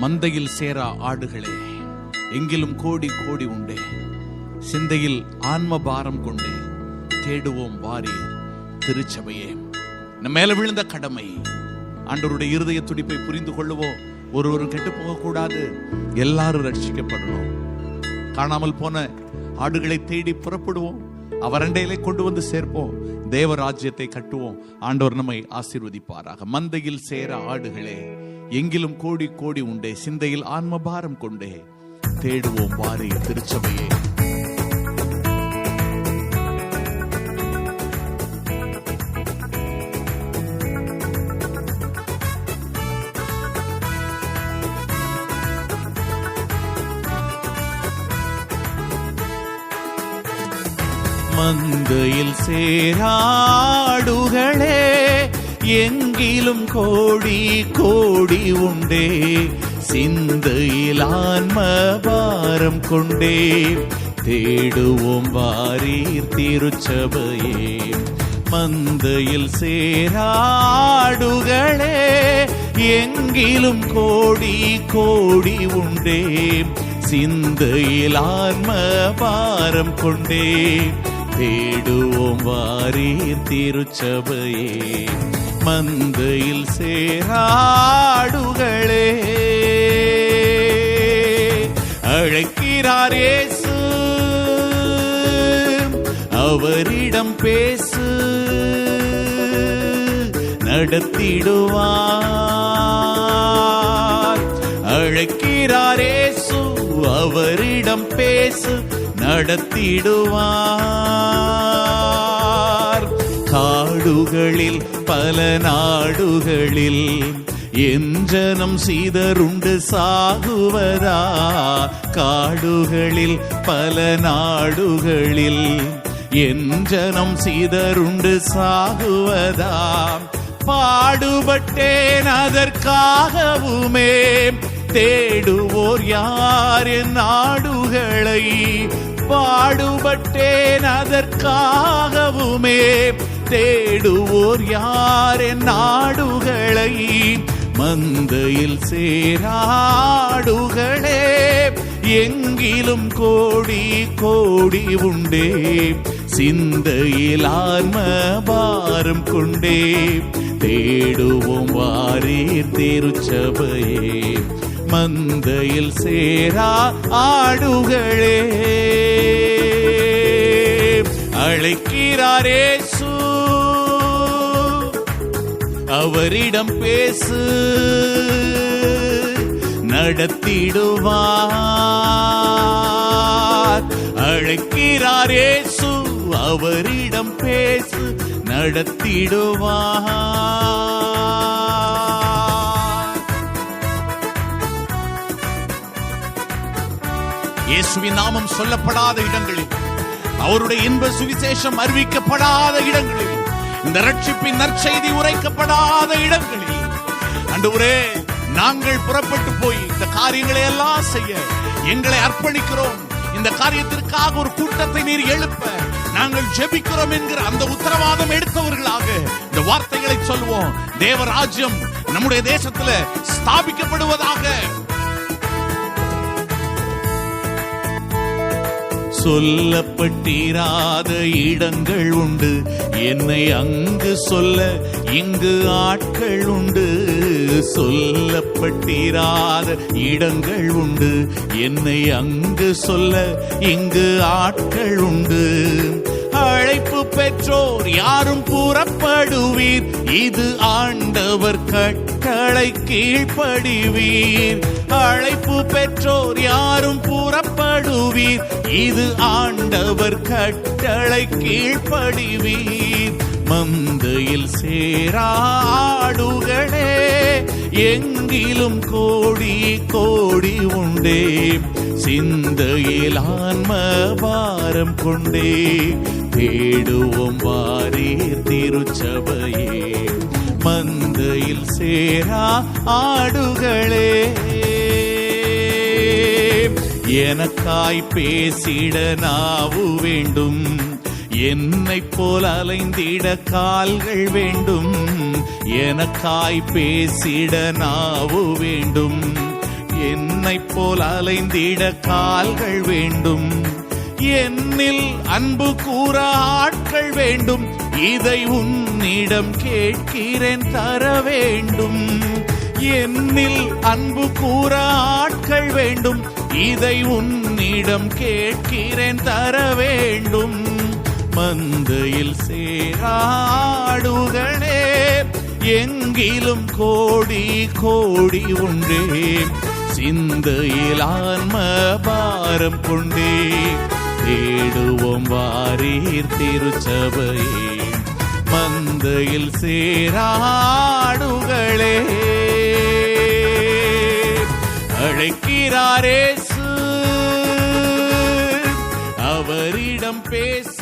மந்தையில் சேரா ஆடுகளே எங்கிலும் கோடி கோடி உண்டே. சிந்தையில் ஆன்ம பாரம் கொண்டே தேடுவோம் வாரி திருச்சபையே. நம்ம மேல விழுந்த கடமை ஆண்டவருடைய இருதய துடிப்பை புரிந்து கொள்ளுவோம் ஒருவரும் கெட்டு போகக்கூடாது எல்லாரும் ரட்சிக்கப்படணும். காணாமல் போன ஆடுகளை தேடி புறப்படுவோம் அவரண்டையிலே கொண்டு வந்து சேர்ப்போம். தேவராஜ்யத்தை கட்டுவோம் ஆண்டவர் நம்மை ஆசீர்வதிப்பாராக. மந்தையில் சேர ஆடுகளே எங்கிலும் கோடி கோடி உண்டே. சிந்தையில் ஆன்ம பாரம் கொண்டே. தேடுவோம் வாரி திருச்சபையே. மந்தையில் சேராடுகளே. எங்கிலும் கோடி கோடி உண்டே. சிந்தையில் ஆன்ம பாரம் கொண்டே. தேடுவோம் வாரீர் திருச்சபையே. மந்தையில் சேராடுகளே எங்கிலும் கோடி கோடி உண்டே. சிந்தையில் ஆன்ம பாரம் கொண்டே. தேடுவோம் வாரீர் திருச்சபையே. மந்தையில் சேராடுகளே. அழைக்கிறார் இயேசு. அவரிடம் பேசு. நடத்திடுவார். அழைக்கிறார் இயேசு. அவரிடம் பேசு. நடத்திடுவார். நாடுகளில் பல நாடுகளில் எஞ்சனம் சீதருண்டு சாகுவதா? காடுகளில் பல நாடுகளில் எஞ்சனம் சீதருண்டு சாகுவதா? பாடுபட்டேன் அதற்காகவுமே தேடுவோர் யார் என் நாடுகளை? பாடுபட்டேன் அதற்காகவுமே தேடுவோர் யார் என் நாடுகளை மந்தையில் சேராடுகளே எங்கிலும் கோடி கோடி உண்டே. சிந்தையில் ஆன்ம பாரம் கொண்டே. தேடுவோம் வாரீர் திருச்சபையே மந்தையில் சேரா ஆடுகளே. அழைக்கிறாரே அவரிடம் பேசு நடத்திடுவார். அழைக்கிறாரேசு அவரிடம் பேசு நடத்திடுவார். இயேசுவின் நாமம் சொல்லப்படாத இடங்களில் அவருடைய இன்ப சுவிசேஷம் அறிவிக்கப்படாத இடங்களில் இந்த ரட்சிப்பின் நற்செய்தி உரைக்கப்படாத இடங்களில் அன்றுவரே நாங்கள் புறப்பட்டு போய் இந்த காரியங்களை எல்லாம் செய்ய எங்களை அர்ப்பணிக்கிறோம். இந்த காரியத்திற்காக ஒரு கூட்டத்தை நீர் எழுப்ப நாங்கள் ஜெபிக்கிறோம் என்கிற அந்த உத்தரவாதம் எடுத்தவர்களாக இந்த வார்த்தைகளை சொல்வோம். தேவராஜ்யம் நம்முடைய தேசத்துல ஸ்தாபிக்கப்படுவதாக சொல்லப்பட்டிராத இடங்கள் உண்டு. என்னை அங்கு சொல்ல இங்கு ஆட்கள் உண்டு. சொல்லப்பட்டிராத இடங்கள் உண்டு. என்னை அங்கு சொல்ல இங்கு ஆட்கள் உண்டு. அழைப்பு பெற்றோர் யாரும் புறப்படுவீர். இது ஆண்டவர் கட்டளை கீழ்ப்படிவீர். அழைப்பு பெற்றோர் யாரும் கீழ்ப்படுவீர். இது ஆண்டவர் கட்டளை கீழ்ப்படுவீர். மந்தையில் சேராடுகளே எங்கிலும் கோடி கோடி உண்டே. சிந்தையில் ஆன்ம பாரம் கொண்டே தேடுவோம் வாரீர் திருச்சபையே. மந்தையில் சேரா ஆடுகளே எனக்காய் பேசிட நாவு வேண்டும். என்னை போல் அலைந்திட கால்கள் வேண்டும். எனக்காய் பேசிட நாவு வேண்டும். என்னை போல் அலைந்திட கால்கள் வேண்டும். என்னில் அன்பு கூற ஆட்கள் வேண்டும். இதை உன்னிடம் கேட்கிறேன் தர வேண்டும். என்னில் அன்பு கூற ஆட்கள் வேண்டும். இதை உன்னிடம் கேட்கிறேன் தர வேண்டும். மந்தையில் சேராடுகளே எங்கிலும் கோடி கோடி உண்டே. சிந்தையில் ஆன்ம பாரம் கொண்டே தேடுவோம் வாரீர் திருச்சபையே. மந்தையில் சேராடுகளே அழைக்க அழைக்கிறாரேசு அவரிடம் பேச.